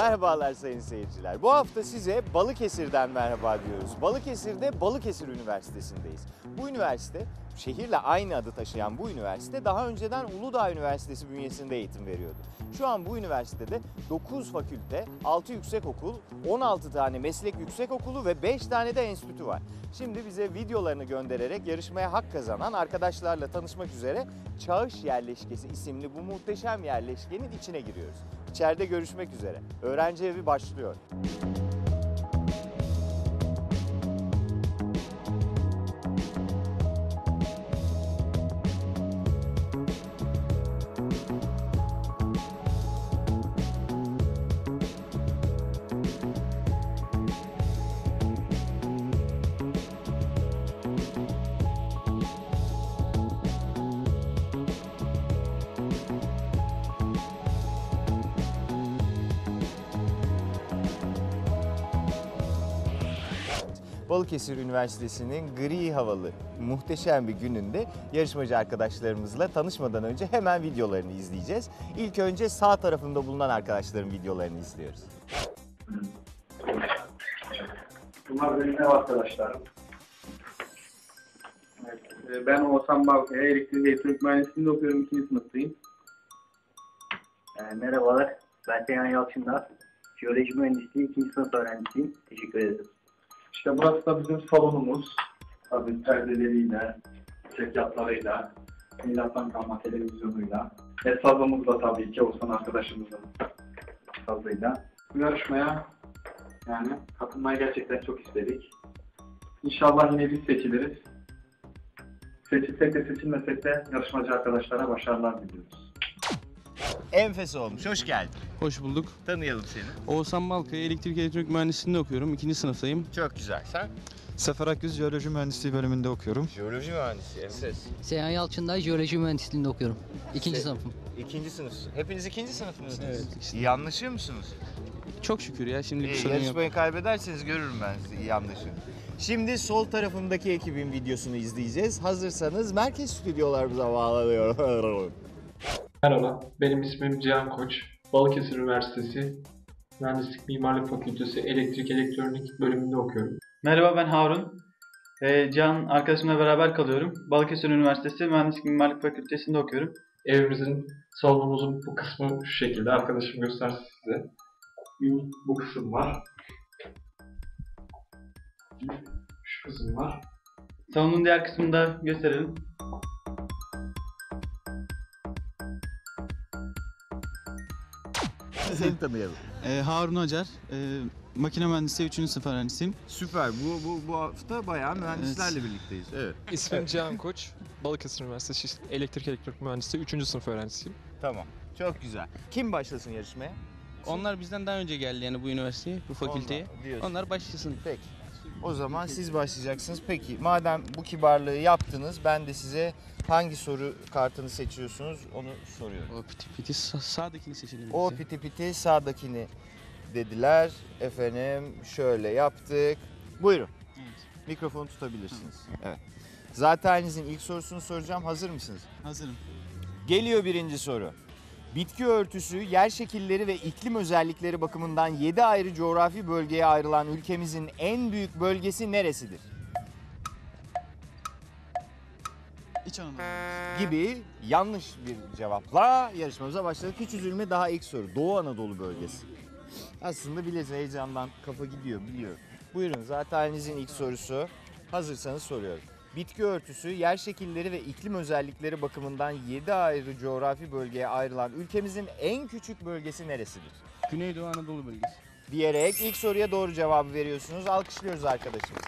Merhabalar sayın seyirciler. Bu hafta size Balıkesir'den merhaba diyoruz. Balıkesir'de Balıkesir Üniversitesi'ndeyiz. Bu üniversite, şehirle aynı adı taşıyan bu üniversite daha önceden Uludağ Üniversitesi bünyesinde eğitim veriyordu. Şu an bu üniversitede 9 fakülte, 6 yüksekokul, 16 tane meslek yüksekokulu ve 5 tane de enstitü var. Şimdi bize videolarını göndererek yarışmaya hak kazanan arkadaşlarla tanışmak üzere Çağış Yerleşkesi isimli bu muhteşem yerleşkenin içine giriyoruz. İçeride görüşmek üzere. Öğrenci evi başlıyor. Balıkesir Üniversitesi'nin gri havalı muhteşem bir gününde yarışmacı arkadaşlarımızla tanışmadan önce hemen videolarını izleyeceğiz. İlk önce sağ tarafında bulunan arkadaşların videolarını izliyoruz. Bunlar benim ev arkadaşlarım. Evet, e, ben Oğuzhan Balkaya, elektrik elektronik mühendisliğinde okuyorum, ikinci sınıftayım. E, merhabalar, ben Seyhan Yalçınlar. Jeoloji mühendisliği ikinci sınıf öğrencisiyim. Teşekkür ederim. İşte burası da bizim salonumuz. Tabii perdeleriyle, çekyatlarıyla, milattan kalma televizyonuyla. Hesabımız da tabii ki Oğuzhan arkadaşımızın hesabıyla. Bu yarışmaya yani katılmayı gerçekten çok istedik. İnşallah yine biz seçiliriz. Seçilsek de seçilmesek de yarışmacı arkadaşlara başarılar diliyoruz. Enfes olmuş, hoş geldin. Hoş bulduk. Tanıyalım seni. Oğuzhan Balkaya elektrik elektronik mühendisliğinde okuyorum. İkinci sınıftayım. Çok güzel. Sen? Sefer Akgüz Jeoloji Mühendisliği bölümünde okuyorum. Jeoloji mühendisi, Enfes. Seyhan Yalçın'da jeoloji mühendisliğinde okuyorum. İkinci Se- sınıfım. İkinci sınıf. Hepiniz ikinci sınıf mısınız? Evet, işte. İyi anlaşıyor musunuz? Çok şükür ya şimdi bir İyi, sorun yok. yarışmayı kaybederseniz görürüm ben sizi iyi anlaşın. Şimdi sol tarafımdaki ekibin videosunu izleyeceğiz. Hazırsanız merkez stüdyolarımıza bağlanıyor. Merhaba, benim ismim Cihan Koç. Balıkesir Üniversitesi Mühendislik Mimarlık Fakültesi Elektrik Elektronik bölümünde okuyorum. Merhaba ben Harun. Ee, Can arkadaşımla beraber kalıyorum. Balıkesir Üniversitesi Mühendislik Mimarlık Fakültesi'nde okuyorum. Evimizin, salonumuzun bu kısmı şu şekilde. Arkadaşım göstersin size. Bir bu kısım var. Şu kısım var. Salonun diğer kısmını da gösterelim. Seni tanıyalım. Ee, Harun Acar, e, makine mühendisliği 3. sınıf öğrencisiyim. Süper. Bu, bu, bu hafta bayağı mühendislerle birlikteyiz. Evet. İsmim Cihan Koç. Balıkesir Üniversitesi Elektrik Elektronik Mühendisliği 3. sınıf öğrencisiyim. Tamam. Çok güzel. Kim başlasın yarışmaya? Onlar bizden daha önce geldi yani bu üniversiteye, bu fakülteye. Onlar diyorsun. Onlar başlasın. Peki. O zaman siz başlayacaksınız. Peki madem bu kibarlığı yaptınız ben de size hangi soru kartını seçiyorsunuz onu soruyorum. O piti piti sa- sağdakini seçelim. O de. piti piti sağdakini dediler. Efendim şöyle yaptık. Buyurun. Evet. Mikrofonu tutabilirsiniz. Evet. Zatenizin ilk sorusunu soracağım. Hazır mısınız? Hazırım. Geliyor birinci soru. Bitki örtüsü, yer şekilleri ve iklim özellikleri bakımından 7 ayrı coğrafi bölgeye ayrılan ülkemizin en büyük bölgesi neresidir? İç Anadolu. Gibi yanlış bir cevapla yarışmamıza başladık. Hiç üzülme daha ilk soru. Doğu Anadolu bölgesi. Aslında bilirsin heyecandan kafa gidiyor biliyor. Buyurun zaten ilk sorusu. Hazırsanız soruyorum. Bitki örtüsü, yer şekilleri ve iklim özellikleri bakımından 7 ayrı coğrafi bölgeye ayrılan ülkemizin en küçük bölgesi neresidir? Güneydoğu Anadolu bölgesi. Diyerek ilk soruya doğru cevabı veriyorsunuz. Alkışlıyoruz arkadaşımızı.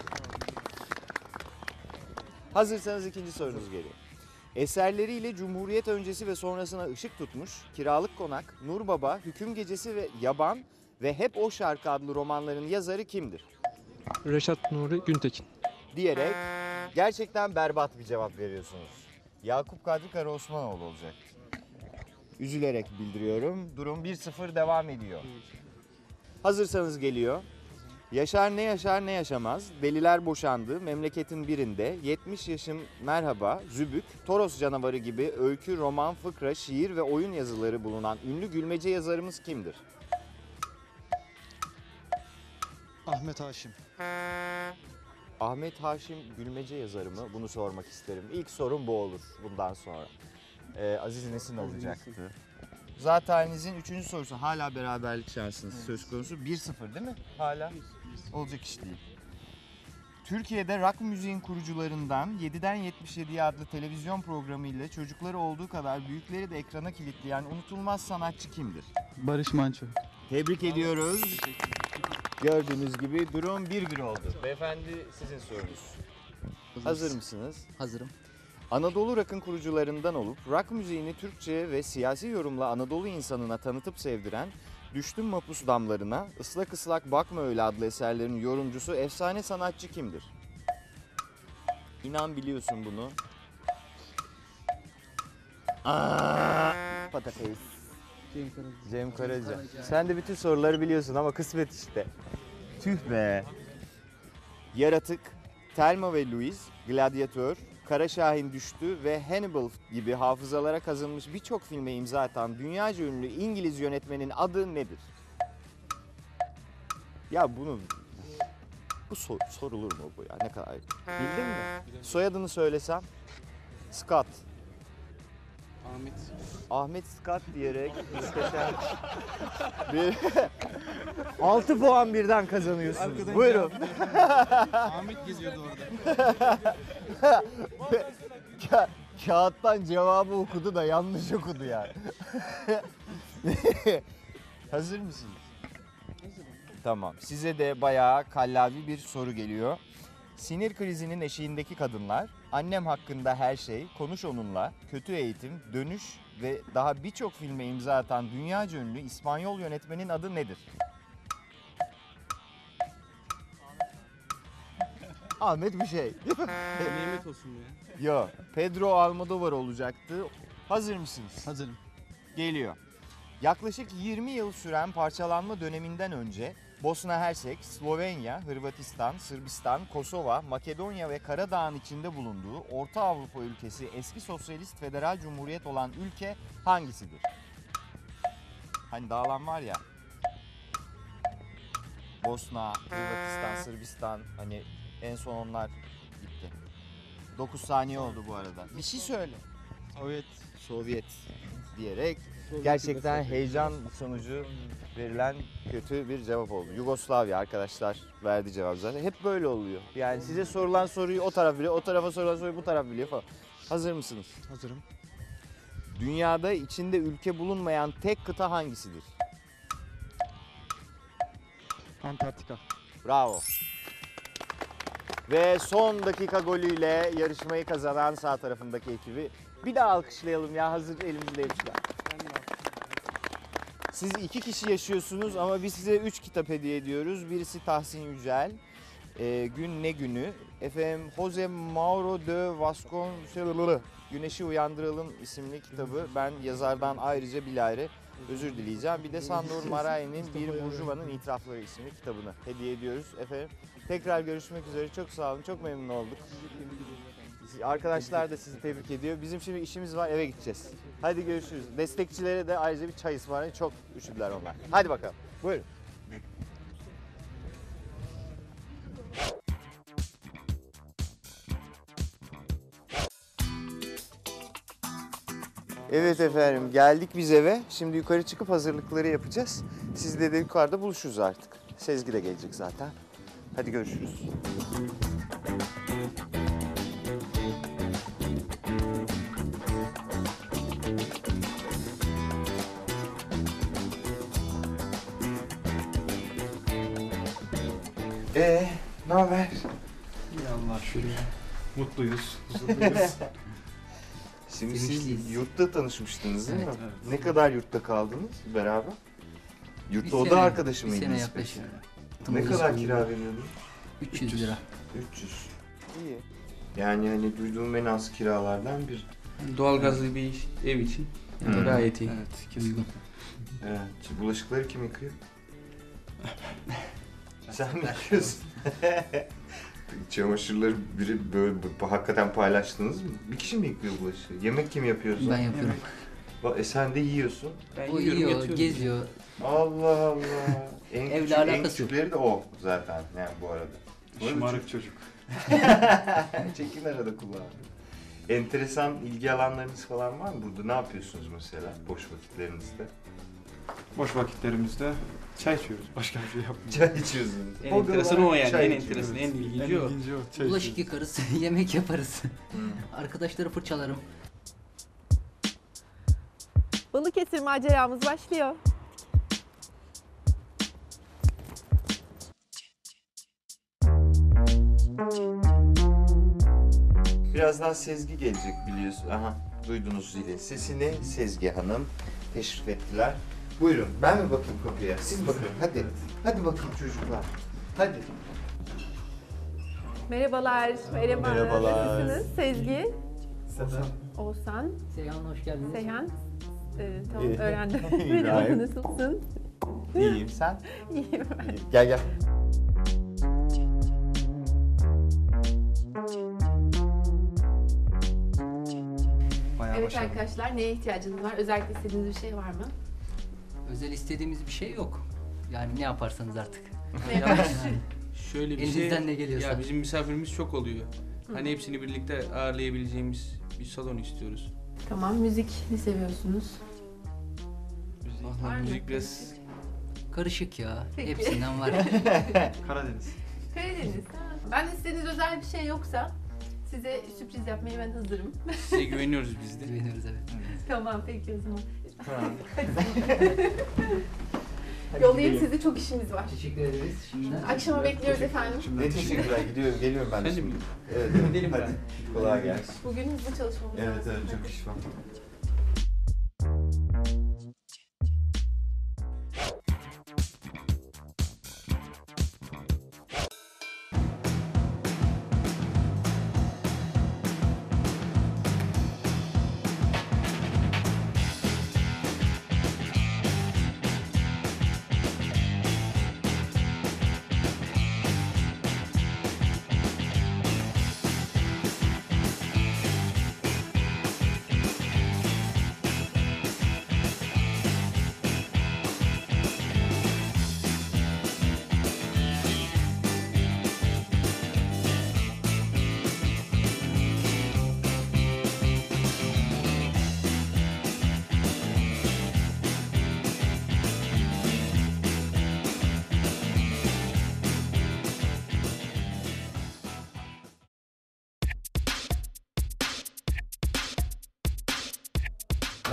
Hazırsanız ikinci sorunuz geliyor. Eserleriyle Cumhuriyet öncesi ve sonrasına ışık tutmuş, Kiralık Konak, Nur Baba, Hüküm Gecesi ve Yaban ve Hep O Şarkı adlı romanların yazarı kimdir? Reşat Nuri Güntekin. Diyerek gerçekten berbat bir cevap veriyorsunuz. Yakup Kadri Karaosmanoğlu olacak. Üzülerek bildiriyorum. Durum 1-0 devam ediyor. Hazırsanız geliyor. Yaşar ne yaşar ne yaşamaz. Deliler boşandı. Memleketin birinde. 70 yaşım merhaba. Zübük. Toros canavarı gibi öykü, roman, fıkra, şiir ve oyun yazıları bulunan ünlü gülmece yazarımız kimdir? Ahmet Haşim. Ahmet Haşim Gülmece yazarı mı? Bunu sormak isterim. İlk sorum bu olur bundan sonra. Ee, Aziz Nesin olacaktı. Zatenizin üçüncü sorusu hala beraberlik şansınız söz konusu. 1-0 değil mi? Hala. Olacak iş değil. Türkiye'de rock müziğin kurucularından 7'den 77'ye adlı televizyon programı ile çocukları olduğu kadar büyükleri de ekrana kilitleyen unutulmaz sanatçı kimdir? Barış Manço. Tebrik ediyoruz. Gördüğünüz gibi durum 1-1 oldu. Beyefendi sizin sorunuz. Hazır mısınız? Hazırım. Anadolu Rock'ın kurucularından olup rock müziğini Türkçe ve siyasi yorumla Anadolu insanına tanıtıp sevdiren Düştüm Mapus Damlarına, Islak Islak Bakma Öyle adlı eserlerin yorumcusu efsane sanatçı kimdir? İnan biliyorsun bunu. Aa, patates. Cem Karaca. Sen de bütün soruları biliyorsun ama kısmet işte. Tüh be. Yaratık, Thelma ve Louise, Gladiator, Kara Şahin Düştü ve Hannibal gibi hafızalara kazınmış birçok filme imza atan dünyaca ünlü İngiliz yönetmenin adı nedir? Ya bunu bu sor- sorulur mu bu ya ne kadar bildin mi? Soyadını söylesem Scott. Ahmet. Ahmet Scott diyerek muhteşem bir 6 puan birden kazanıyorsunuz. Arkadan Buyurun. Ahmet geziyordu orada. Ka- kağıttan cevabı okudu da yanlış okudu yani. Hazır mısınız? Tamam. Size de bayağı kallavi bir soru geliyor. Sinir krizinin eşiğindeki kadınlar, annem hakkında her şey, konuş onunla, kötü eğitim, dönüş ve daha birçok filme imza atan dünyaca ünlü İspanyol yönetmenin adı nedir? Ahmet bir şey. Nimet olsun ya. Yo, Pedro Almodovar olacaktı. Hazır mısınız? Hazırım. Geliyor. Yaklaşık 20 yıl süren parçalanma döneminden önce Bosna Hersek, Slovenya, Hırvatistan, Sırbistan, Kosova, Makedonya ve Karadağ'ın içinde bulunduğu Orta Avrupa ülkesi eski sosyalist federal cumhuriyet olan ülke hangisidir? Hani dağılan var ya. Bosna, Hırvatistan, Sırbistan hani en son onlar gitti. 9 saniye oldu bu arada. Bir şey söyle. Sovyet. Sovyet diyerek gerçekten heyecan sonucu verilen kötü bir cevap oldu. Yugoslavya arkadaşlar verdi cevap zaten. Hep böyle oluyor. Yani size sorulan soruyu o taraf biliyor, o tarafa sorulan soruyu bu taraf biliyor falan. Hazır mısınız? Hazırım. Dünyada içinde ülke bulunmayan tek kıta hangisidir? Antarktika. Bravo. Ve son dakika golüyle yarışmayı kazanan sağ tarafındaki ekibi bir daha alkışlayalım ya hazır elimizdeymişler. Siz iki kişi yaşıyorsunuz ama biz size üç kitap hediye ediyoruz. Birisi Tahsin Yücel, e, Gün Ne Günü, efendim Jose Mauro de Vasconcelos, Güneşi Uyandıralım isimli kitabı. Ben yazardan ayrıca bilahare özür dileyeceğim. Bir de Sandor Marai'nin Bir Burjuva'nın İtirafları isimli kitabını hediye ediyoruz. Efendim tekrar görüşmek üzere. Çok sağ olun. Çok memnun olduk. Arkadaşlar da sizi tebrik ediyor. Bizim şimdi işimiz var eve gideceğiz. Hadi görüşürüz. Destekçilere de ayrıca bir çay ısmarlayın. Çok üşüdüler onlar. Hadi bakalım. Buyurun. Evet efendim geldik biz eve. Şimdi yukarı çıkıp hazırlıkları yapacağız. Sizle de yukarıda buluşuruz artık. Sezgi de gelecek zaten. Hadi görüşürüz. Mutluyuz. Şimdi siz yurtta tanışmıştınız değil mi? Evet. Ne kadar yurtta kaldınız beraber? Yurtta Bir oda sene- arkadaşı bir mıydınız? sene peki? yaklaşık. Ne kadar kira veriyordun? 300 lira. 300. İyi. Yani hani duyduğum en az kiralardan bir. Doğalgazlı bir iş, ev için yani Hmm. gayet iyi. Evet. Uygun. Evet. Bulaşıkları kim yıkıyor? Sen mi yıkıyorsun? Çamaşırları biri böyle hakikaten paylaştınız mı? Bir kişi mi yıkıyor bulaşığı? Yemek kim yapıyor? Ben yapıyorum. Bak, e sen de yiyorsun. Ben O yiyorum, yiyor, yatıyorum. geziyor. Allah Allah. En Evle küçük- en alakası yok. küçükleri de o zaten yani bu arada. Bu arada Şımarık çocuk. Çekin arada kulağını. Enteresan ilgi alanlarınız falan var mı burada? Ne yapıyorsunuz mesela boş vakitlerinizde? Boş vakitlerimizde çay içiyoruz. Başka bir şey yapmıyoruz. Çay içiyorsunuz. En Hobi enteresan o yani. çay En içiyoruz. enteresan, en ilginci o. ilginci o. Çay Bulaşık içiyoruz. yıkarız, yemek yaparız. Arkadaşları fırçalarım. Balıkesir maceramız başlıyor. Birazdan Sezgi gelecek biliyorsun. Aha duydunuz zili. Sesini Sezgi Hanım teşrif ettiler. Buyurun ben mi bakayım kapıya? Siz bakın hadi. Hadi bakayım çocuklar. Hadi. Merhabalar. Merhaba. Merhabalar. Nasılsınız? Sezgi, Oğuzhan, Seyhan hoş geldiniz. Seyhan. Ee, tamam İyi. öğrendim. İbrahim. Merhaba nasılsın? İyiyim sen? İyiyim ben. İyi. Gel gel. Bayağı Evet başarılı. arkadaşlar neye ihtiyacınız var? Özellikle istediğiniz bir şey var mı? Özel istediğimiz bir şey yok. Yani ne yaparsanız artık. Ya? Şöyle bir Elinizden şey. ne geliyorsa. Ya bizim misafirimiz çok oluyor. Hani hepsini birlikte ağırlayabileceğimiz bir salon istiyoruz. tamam müzik ne seviyorsunuz? Var Vallahi mı? müzik biraz Karışık ya. Peki. Hepsinden var. Karadeniz. Karadeniz. ha. Ben istediğiniz özel bir şey yoksa size sürpriz yapmaya ben hazırım. size güveniyoruz biz de. Güveniyoruz evet. tamam peki o zaman. Yollayayım sizi çok işimiz var. Teşekkür ederiz. Şimdiden. Akşama bekliyoruz efendim. Ne teşekkürler gidiyorum geliyorum ben de şimdi. Evet, evet. Gidelim hadi. Kolay gelsin. Bugün hızlı çalışmamız Evet lazım. evet çok iş var.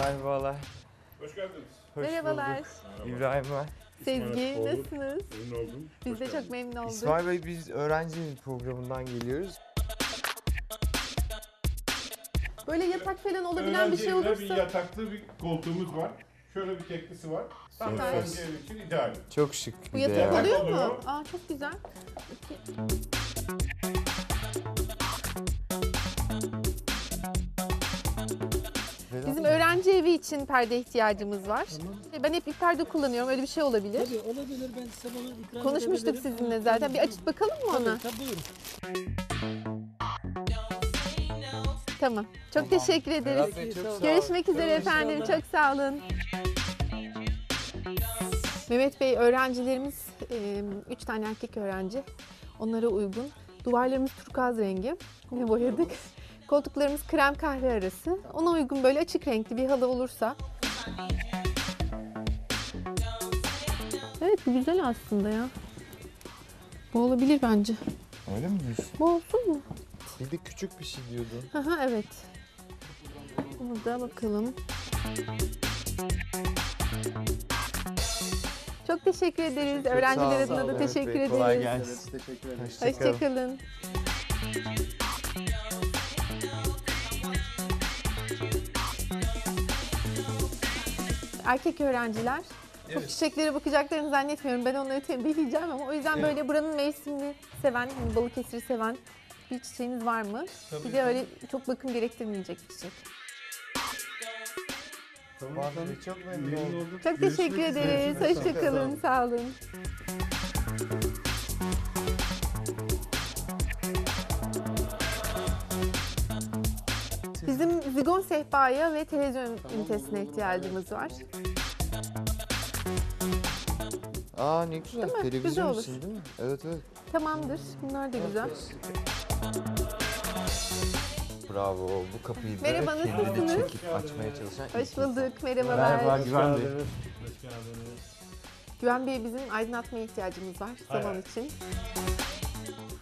Merhabalar. Hoş geldiniz. Hoş Merhabalar. bulduk. İbrahim ben. Sezgi Oğlum. nasılsınız? Memnun oldum. Biz Hoş de çok geldiniz. memnun olduk. İsmail Bey biz öğrenci programından geliyoruz. Böyle yatak falan olabilen bir Öğrenci şey evine olursa. Bir yataklı bir koltuğumuz var. Şöyle bir teklisi var. Tam Süper. öğrenci evi için ideal. Çok şık Bu bir de yatak ya. oluyor mu? Oluyor. Aa çok güzel. Vedat evi için perde ihtiyacımız var. Ben hep bir perde kullanıyorum. Öyle bir şey olabilir. Tabii olabilir ben size bunu ikram Konuşmuştuk sizinle zaten. Bir açıp bakalım mı ona? Tabii, tabii buyurun. Tamam. Çok teşekkür ederiz. Bey, çok. Görüşmek üzere efendim. Çok sağ olun. Mehmet Bey öğrencilerimiz 3 tane erkek öğrenci. Onlara uygun. Duvarlarımız turkuaz rengi ve boyadık. Koltuklarımız krem kahve arası. Ona uygun böyle açık renkli bir halı olursa. Evet bu güzel aslında ya. Bu olabilir bence. Öyle mi diyorsun? Bu olsun mu? Bir de küçük bir şey diyordun. Aha evet. Burada bakalım. Çok teşekkür ederiz. Öğrenciler Sağ adına da teşekkür ederiz. Kolay gelsin. Hoşçakalın. Hoşçakalın. Erkek öğrenciler çok çiçeklere bakacaklarını zannetmiyorum. Ben onları tembihleyeceğim ama o yüzden böyle buranın mevsimini seven, hani Balıkesir'i seven bir çiçeğiniz var mı? bir de öyle çok bakım gerektirmeyecek bir çiçek. Tamam. Çok memnun oldum. Çok teşekkür ederiz. Hoşçakalın. Sağ olun. Zigon sehpaya ve televizyon ünitesine ihtiyacımız var. Aa ne güzel. Değil mi? Güzel Televizyon olur. için değil mi? Evet evet. Tamamdır. Bunlar da güzel. Bravo. Bu kapıyı da Merhaba, kendini nasılsınız? çekip açmaya çalışan ilk Hoş insan. bulduk. Merhabalar. Merhaba Güven Bey. Güven Bey bizim aydınlatmaya ihtiyacımız var salon için.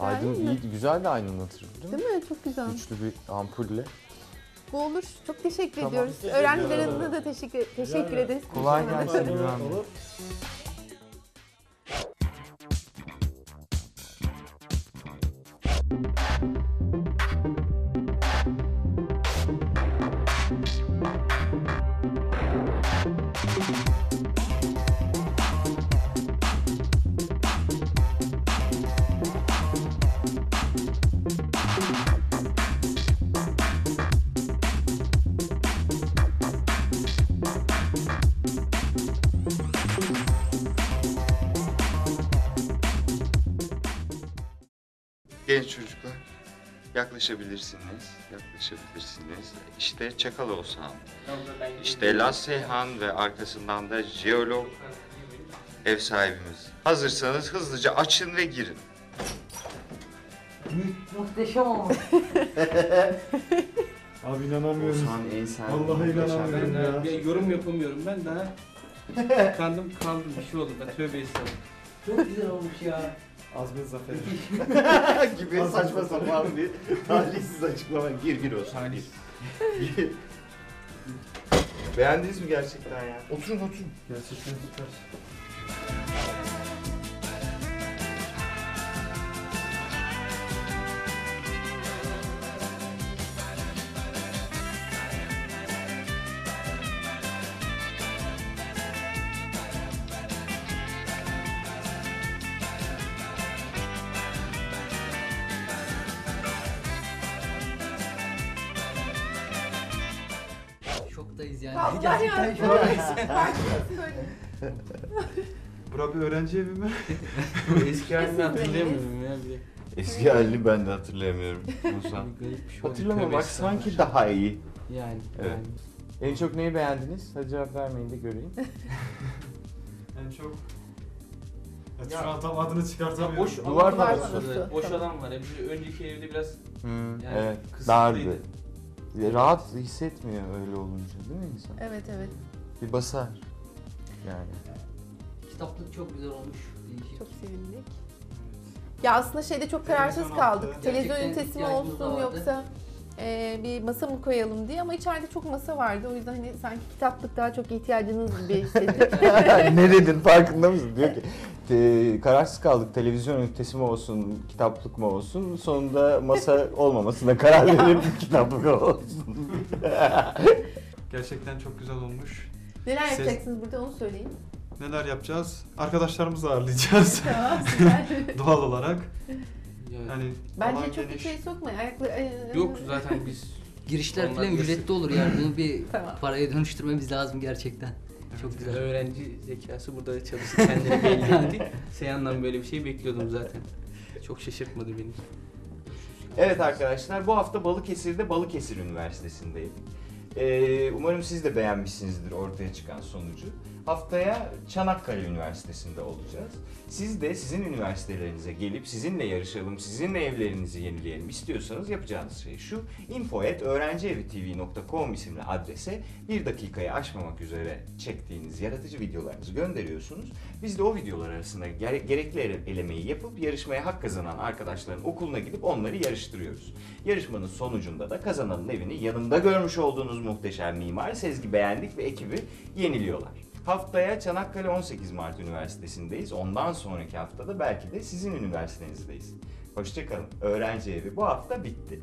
Aydın mi? iyi, güzel de aydınlatır değil mi? Değil mi? Çok güzel. Güçlü bir ampulle. Bu olur. Çok teşekkür Tamam. ediyoruz. Öğrenciler adına da teşekkür teşekkür ederiz. Kolay gelsin Bey. Genç çocuklar yaklaşabilirsiniz, yaklaşabilirsiniz. İşte Çakal Oğuzhan, işte Laz Seyhan ve arkasından da jeolog ev sahibimiz. Hazırsanız hızlıca açın ve girin. Muhteşem olmuş. Abi inanamıyorum. Oğuzhan Eysel. Vallahi inanamıyorum Ben ya. bir yorum yapamıyorum. Ben daha kandım kaldım bir şey oldu. Ben tövbe estağfurullah. Çok güzel olmuş ya. Azmin Zafer. gibi saçma sapan bir talihsiz açıklama. Gir gir Oğuzhan gir. Gir. Beğendiniz mi gerçekten ya? Oturun oturun. Gerçekten süper. Şoktayız yani. Allah Gerçekten ya. şoktayız. Bura bir öğrenci evi mi? Eski halini hatırlayamıyorum ya bir. Eski halini ben de hatırlayamıyorum. Bir garip bir şey oldu. Hatırlamamak Tövbe sanki daha iyi. Yani. Evet. yani. En çok neyi beğendiniz? Hadi cevap vermeyin de göreyim. En çok... Ya, şu an tam adını Ya çıkartamıyorum. boş Duvar alan var panosu. Boş alan var. Ya. Bir de önceki evde biraz Hmm, Yani evet, kısıtlıydı. dardı. Rahat hissetmiyor öyle olunca değil mi insan? Evet evet. Bir basar. Yani. Kitaplık çok güzel olmuş. Değişik. Çok sevindik. Ya aslında şeyde çok kararsız Televizyon kaldık. altı. Televizyon Gerçekten ünitesi mi ihtiyacımız olsun vardı. yoksa e, bir masa mı koyalım diye ama içeride çok masa vardı. O yüzden hani sanki kitaplık daha çok ihtiyacınız gibi hissettik. ne dedin farkında mısın? Diyor ki "Te- kararsız kaldık televizyon ünitesi mi olsun, kitaplık mı olsun. Sonunda masa olmamasına karar verip kitaplık olsun. Gerçekten çok güzel olmuş. Neler Ses- yapacaksınız burada onu söyleyin. Neler yapacağız? Arkadaşlarımızı ağırlayacağız. Tamam süper. Doğal olarak. Yani Yani Bence çok geniş. içeri sokmayın. Ayakları... e, Yok zaten biz Girişler Onlar falan ücretli olur yani. Bunu bir Tamam. paraya dönüştürmemiz lazım gerçekten. Çok güzel. öğrenci zekası burada çalıştı kendini belli etti. Seyhan'dan böyle bir şey bekliyordum zaten. Çok şaşırtmadı beni. Evet arkadaşlar bu hafta Balıkesir'de Balıkesir Üniversitesi'ndeyim. Ee, umarım siz de beğenmişsinizdir ortaya çıkan sonucu. Haftaya Çanakkale Üniversitesi'nde olacağız. Siz de sizin üniversitelerinize gelip sizinle yarışalım, sizinle evlerinizi yenileyelim istiyorsanız yapacağınız şey şu. info.öğrencievitv.com isimli adrese bir dakikayı aşmamak üzere çektiğiniz yaratıcı videolarınızı gönderiyorsunuz. Biz de o videolar arasında gere- gerekli ele- elemeyi yapıp yarışmaya hak kazanan arkadaşların okuluna gidip onları yarıştırıyoruz. Yarışmanın sonucunda da kazananın evini yanında görmüş olduğunuz muhteşem mimar Sezgi Beğendik ve ekibi yeniliyorlar. Haftaya Çanakkale 18 Mart Üniversitesi'ndeyiz. Ondan sonraki haftada belki de sizin üniversitenizdeyiz. Hoşçakalın. Öğrenci evi bu hafta bitti.